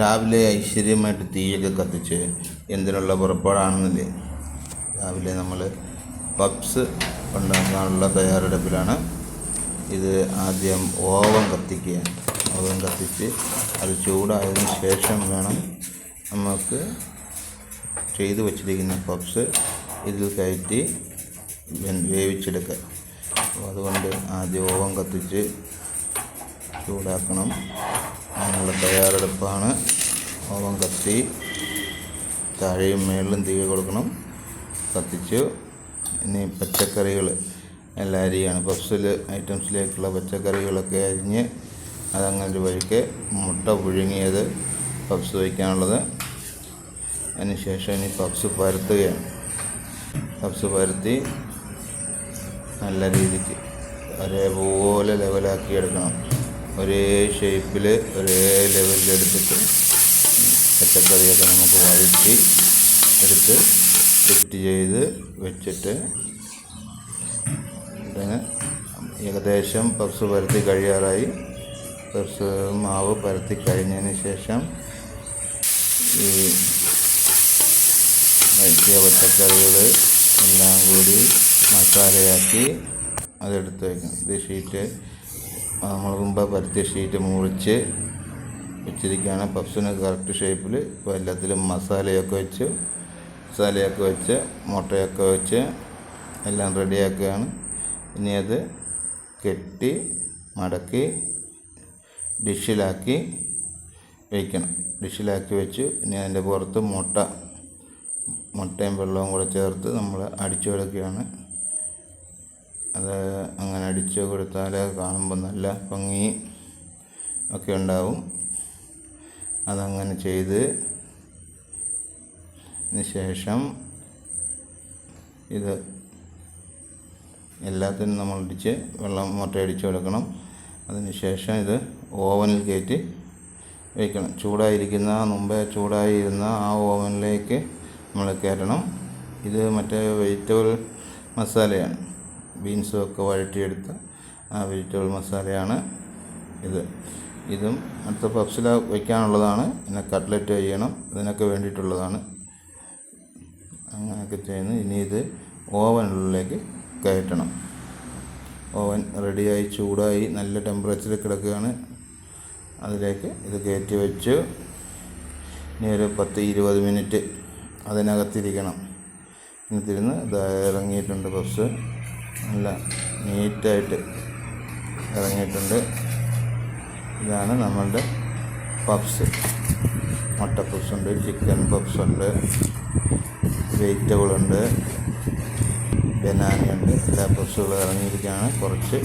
രാവിലെ ഐശ്വര്യമായിട്ട് തീയൊക്കെ കത്തിച്ച് എന്തിനുള്ള പുറപ്പാടാണെന്നില്ലേ? രാവിലെ നമ്മൾ പപ്സ് ഉണ്ടാക്കാനുള്ള തയ്യാറെടുപ്പിലാണ്. ഇത് ആദ്യം ഓവൻ കത്തിക്കുക ഓവൻ കത്തിച്ച് അത് ചൂടായതിനു ശേഷം വേണം നമുക്ക് ചെയ്ത് വച്ചിരിക്കുന്ന പപ്സ് ഇതിൽ കയറ്റി വേവിച്ചെടുക്കുക അപ്പോൾ അതുകൊണ്ട് ആദ്യം ഓവൻ കത്തിച്ച് ചൂടാക്കണം. അതിനുള്ള തയ്യാറെടുപ്പാണ്. ഓവൻ കത്തി താഴെയും മേളിലും തീ കൊടുക്കണം. കത്തിച്ചു. ഇനി പച്ചക്കറികൾ എല്ലാ അരിയാണ്. പഫ്സിൽ ഐറ്റംസിലേക്കുള്ള പച്ചക്കറികളൊക്കെ അരിഞ്ഞ് അതങ്ങനെ വഴിക്ക് മുട്ട പുഴുങ്ങിയത് പഫ്സ് വയ്ക്കാനുള്ളത്. അതിന് ശേഷം ഇനി പഫ്സ് പരത്തുകയാണ്. പഫ്സ് പരത്തി നല്ല രീതിക്ക് ഒരേപോലെ ലെവലാക്കി എടുക്കണം ഒരേ ഷേപ്പിൽ ഒരേ ലെവലിൽ എടുത്തിട്ട് പച്ചക്കറിയൊക്കെ നമുക്ക് വഴറ്റി എടുത്ത് സെറ്റ് ചെയ്ത് വെച്ചിട്ട് ഏകദേശം പപ്സ് പരത്തി കഴിയാറായി. പപ്സ് മാവ് പരത്തി കഴിഞ്ഞതിന് ശേഷം ഈ വഴറ്റിയ പച്ചക്കറികൾ എല്ലാം കൂടി മസാലയാക്കി അതെടുത്ത് വയ്ക്കണം ഇത് ഷീറ്റ് മുമ്പ് പരത്തിയ ഷീറ്റ് മുറിച്ച് വെച്ചിരിക്കുകയാണ്. പപ്സിന് കറക്റ്റ് ഷേപ്പിൽ ഇപ്പോൾ എല്ലാത്തിലും മസാലയൊക്കെ വെച്ച് മസാലയൊക്കെ വെച്ച് മുട്ടയൊക്കെ വെച്ച് എല്ലാം റെഡിയാക്കുകയാണ് ഇനി അത് കെട്ടി മടക്കി ഡിഷിലാക്കി വയ്ക്കണം ഡിഷിലാക്കി വെച്ച് ഇനി അതിന്റെ പുറത്ത് മുട്ട മുട്ടയും വെള്ളവും കൂടെ ചേർത്ത് നമ്മൾ അടിച്ചു കൊടുക്കുകയാണ്. അത് അങ്ങനെ അടിച്ചു കൊടുത്താൽ കാണുമ്പോൾ നല്ല ഭംഗി ഒക്കെ ഉണ്ടാവും. അതങ്ങനെ ചെയ്ത് ശേഷം ഇത് എല്ലാത്തിനും നമ്മൾ ഇടിച്ച് വെള്ളം മുട്ട അടിച്ചു കൊടുക്കണം. അതിനുശേഷം ഇത് ഓവനിൽ കയറ്റി വയ്ക്കണം ചൂടായിരിക്കുന്ന മുമ്പേ ചൂടായിരുന്ന ആ ഓവനിലേക്ക് നമ്മൾ കയറ്റണം. ഇത് മറ്റേ വെജിറ്റബിൾ മസാലയാണ്. ബീൻസും ഒക്കെ വഴറ്റിയെടുത്ത ആ വെജിറ്റബിൾ മസാലയാണ് ഇത്. ഇതും അടുത്ത പപ്സില വയ്ക്കാനുള്ളതാണ്. പിന്നെ കട്ട്ലറ്റ് ചെയ്യണം ഇതിനൊക്കെ വേണ്ടിയിട്ടുള്ളതാണ്. അങ്ങനെയൊക്കെ ചെയ്യുന്നു. ഇനി ഇത് ഓവനിലേക്ക് കയറ്റണം. ഓവൻ റെഡിയായി ചൂടായി നല്ല ടെമ്പറേച്ചറിൽ കിടക്കുകയാണ്. അതിലേക്ക് ഇത് കയറ്റി വെച്ച്. ഇനി ഒരു പത്ത് ഇരുപത് മിനിറ്റ് അതിനകത്തിരിക്കണം. ഇതിരുന്ന് ഇത് ഇറങ്ങിയിട്ടുണ്ട് പപ്സ്. നല്ല നീറ്റായിട്ട് ഇറങ്ങിയിട്ടുണ്ട്. ഇതാണ് നമ്മളുടെ പപ്സ് മുട്ട പപ്സ് ഉണ്ട് ചിക്കൻ പപ്സ് ഉണ്ട് വെജിറ്റബിൾ ഉണ്ട്. ബനാനയുണ്ട് എല്ലാ പപ്സുകളും ഇറങ്ങിയിരിക്കുകയാണ്. കുറച്ച്